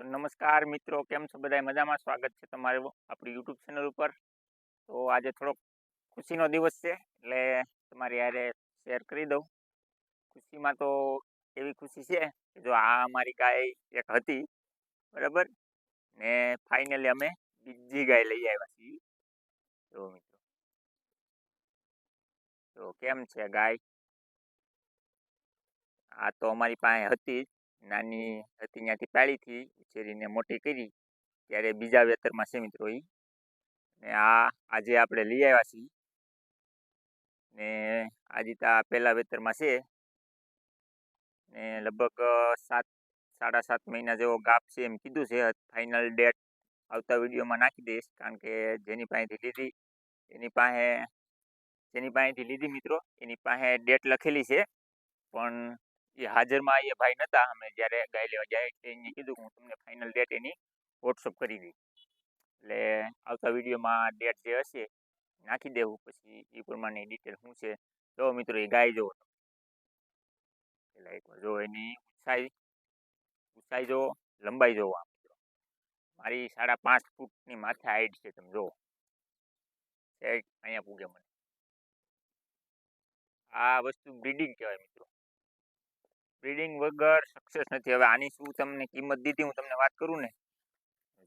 તો નમસ્કાર મિત્રો, કેમ છો બધા મજામાં? સ્વાગત છે તમારું આપણી યુટ્યુબ ચેનલ ઉપર. તો આજે થોડોક ખુશીનો દિવસ છે, એટલે તમારી યારે શેર કરી દઉં. ખુશીમાં તો એવી ખુશી છે કે જો આ અમારી ગાય એક હતી, બરાબર? ને ફાઇનલી અમે બીજી ગાય લઈ આવ્યા છીએ. જો મિત્રો. તો કેમ છે ગાય? આ તો અમારી પાસે હતી જ. નાની હતી ત્યાંથી પાળીથી ઉછેરીને મોટી કરી, ત્યારે બીજા વેતરમાં છે મિત્રો ને આ આજે આપણે લઈ આવ્યા છીએ. ને આજે તો પહેલા વેતરમાં છે. ને લગભગ સાત, સાડા સાત મહિના જેવો ગાપ છે એમ કીધું છે. ફાઇનલ ડેટ આવતા વિડીયોમાં નાખી દઈશ, કારણ કે જેની પાસેથી લીધી, એની પાસે, જેની પાસેથી લીધી મિત્રો, એની પાસે ડેટ લખેલી છે. પણ એ હાજરમાં એ ભાઈ નહોતા અમે જ્યારે ગાય લેવા જાય એને કીધું હું તમને ફાઇનલ ડેટ એની વોટ્સઅપ કરી દઈશ. એટલે આવતા વિડીયોમાં ડેટ જે હશે નાખી દેવું. પછી એ પ્રમાણે ડિટેલ શું છે જો મિત્રો એ ગાય તમે. પેલા એકવાર જો એની ઊંચાઈ ઊંચાઈ જો લંબાઈ જોવો આ મિત્રો. મારી સાડા પાંચ ફૂટની માથે હાઈટ છે તમે જુઓ. અહીંયા પૂગે મને. આ વસ્તુ બ્રીડિંગ કહેવાય મિત્રો. બ્રીડિંગ વગર સક્સેસ નથી. હવે આની શું તમને કિંમત દીધી હું તમને વાત કરું ને?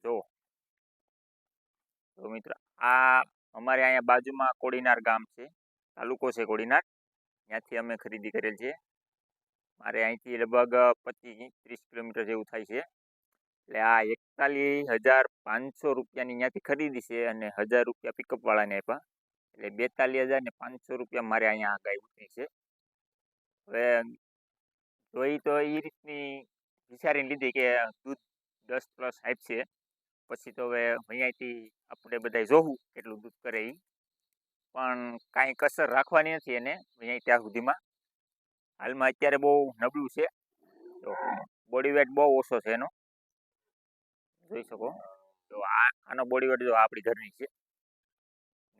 જો તો મિત્ર, આ અમારે અહીંયા બાજુમાં કોડીનાર ગામ છે. તાલુકો છે કોડીનાર. ત્યાંથી અમે ખરીદી કરેલ છે. મારે અહીંથી લગભગ પચીસ, ત્રીસ કિલોમીટર જેવું થાય છે. એટલે આ એકતાલીસ હજાર પાંચસો રૂપિયાની ત્યાંથી ખરીદી છે અને હજાર રૂપિયા પિકઅપવાળાને આપ્યા એટલે બેતાલીસ હજાર ને પાંચસો રૂપિયા મારે અહીંયા ગાય ઉતરી છે. હવે જોઈ તો એ રીતની વિચારીને લીધી કે દૂધ દસ પ્લસ છે. પછી તો હવે અહીંયાથી આપણે બધા જોવું કેટલું દૂધ કરે એ પણ કાંઈ કસર રાખવાની નથી એને અહીંયા ત્યાં સુધીમાં. હાલમાં અત્યારે બહુ નબળું છે. તો બોડી વેટ બહુ ઓછો છે એનો. જોઈ શકો. તો આ આનો બોડી વેટ જો આપણી ઘરની છે.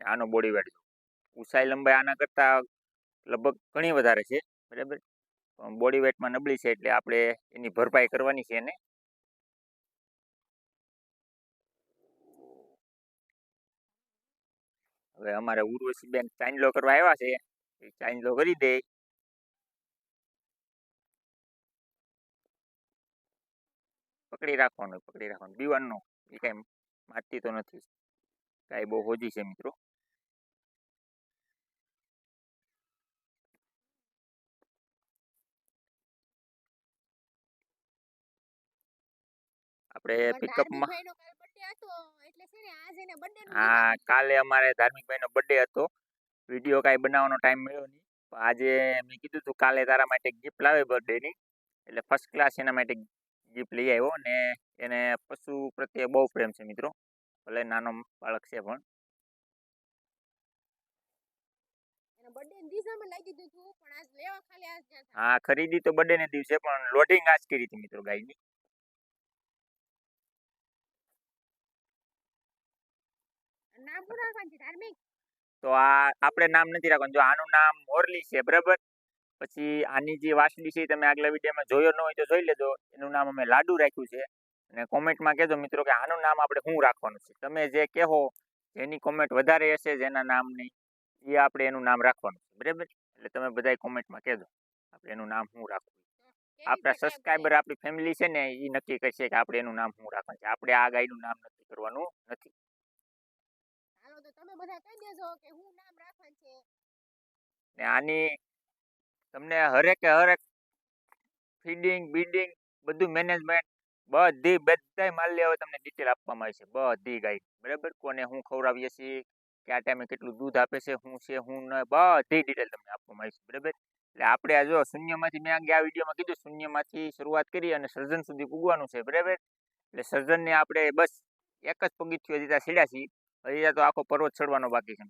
આનો બોડી વેટ ઊંચાઈ લંબાઈ આના કરતાં લગભગ ઘણી વધારે છે. બરાબર? બોડી વેટમાં નબળી છે એટલે આપણે એની ભરપાઈ કરવાની છે એને. હવે અમારે ઉર્વશી બેન ચાંદલો કરવા આવ્યા છે. એ ચાંદલો કરી દે. પકડી રાખવાનું પકડી રાખવાનું. દીવાનું એ કાંઈ મારતી તો નથી. કાંઈ બહુ હોજી છે મિત્રો. આપણે પિકઅપમાં હા કાલે અમારે ધાર્મિક ભાઈનો બર્થડે હતો. વીડિયો કાંઈ બનાવવાનો ટાઈમ મળ્યો નહીં. પણ આજે મેં કીધું હતું કાલે તારા માટે ગિફ્ટ લાવે બર્થડેની એટલે ફર્સ્ટ ક્લાસ એના માટે ગિફ્ટ લઈ આવ્યો ને એને પશુ પ્રત્યે બહુ પ્રેમ છે મિત્રો. ભલે નાનો બાળક છે પણ. હા ખરીદી તો બર્થડેને દિવસે પણ લોડિંગ આજ કરી હતી મિત્રો ગાયની. તો આ આપણે નામ નથી રાખવાનું. જો આનું નામ મોરલી છે બરાબર? પછી આની જે વાસળી છે તમે આગલા વિડીયોમાં જોયો ન હોય તો જોઈ લેજો. એનું નામ અમે લાડુ રાખ્યું છે. અને કોમેન્ટમાં કહેજો મિત્રો કે આનું નામ આપણે શું રાખવાનું છે? તમે જે કહો જેની કોમેન્ટ વધારે હશે જેના નામની એ આપણે એનું નામ રાખવાનું છે. બરાબર? એટલે તમે બધાય કોમેન્ટમાં કહેજો. આપણે એનું નામ શું રાખવું? આપણા સબસ્ક્રાઈબર આપણી ફેમિલી છે ને એ નક્કી કરશે કે આપણે એનું નામ શું રાખવાનું છે. આપણે આ ગાયનું નામ નક્કી કરવાનું નથી. ને આની તમને હરેકે હરેક ફીડિંગ બીડિંગ બધું મેનેજમેન્ટ બધી બધા માલ હવે તમને ડિટેલ આપવામાં આવે છે. બધી ગાય. બરાબર? કોને હું ખવડાવીએ છીએ, કયા ટાઈમે કેટલું દૂધ આપે છે શું છે, હું ન, બધી ડિટેલ તમને આપવામાં આવી છે. બરાબર? એટલે આપણે આ જો શૂન્યમાંથી મેં આગળ આ વિડીયોમાં કીધું, શૂન્યમાંથી શરૂઆત કરી અને સર્જન સુધી પૂગવાનું છે. બરાબર? એટલે સર્જનને આપણે બસ એક જ પગથિયું હજી ત્યાં છીએ. ત્યાં તો આખો પર્વત ચડવાનો બાકી છે.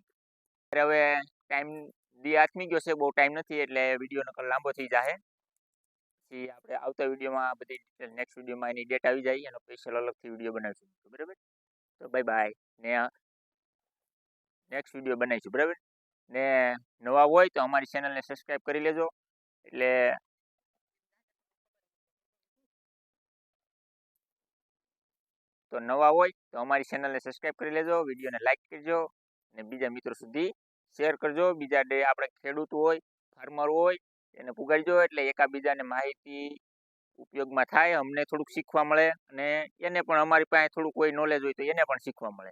હવે ટાઈમ દી આથમી ગયો છે બહુ ટાઈમ નથી, એટલે વીડિયો નકલ લાંબો થઈ જાય પછી આપણે આવતા વિડીયોમાં બધી ડિટેલ નેક્સ્ટ વિડીયોમાં એની ડેટ આવી જાય, એનો સ્પેશિયલ અલગથી વીડિયો બનાવીશું. બરાબર? તો બાય બાય ને નેક્સ્ટ વીડિયો બનાવીશું, બરાબર? ને નવા હોય તો અમારી ચેનલને સબસ્ક્રાઈબ કરી લેજો. એટલે તો નવા હોય તો અમારી ચેનલને સબસ્ક્રાઈબ કરી લેજો વિડીયોને લાઇક કરજો અને બીજા મિત્રો સુધી શેર કરજો. બીજા ડે આપણે ખેડૂત હોય ફાર્મર હોય, એને પુગાડજો એટલે એકાબીજાને માહિતી ઉપયોગમાં થાય, અમને થોડુંક શીખવા મળે અને એને પણ અમારી પાસે થોડુંક કોઈ નોલેજ હોય તો એને પણ શીખવા મળે.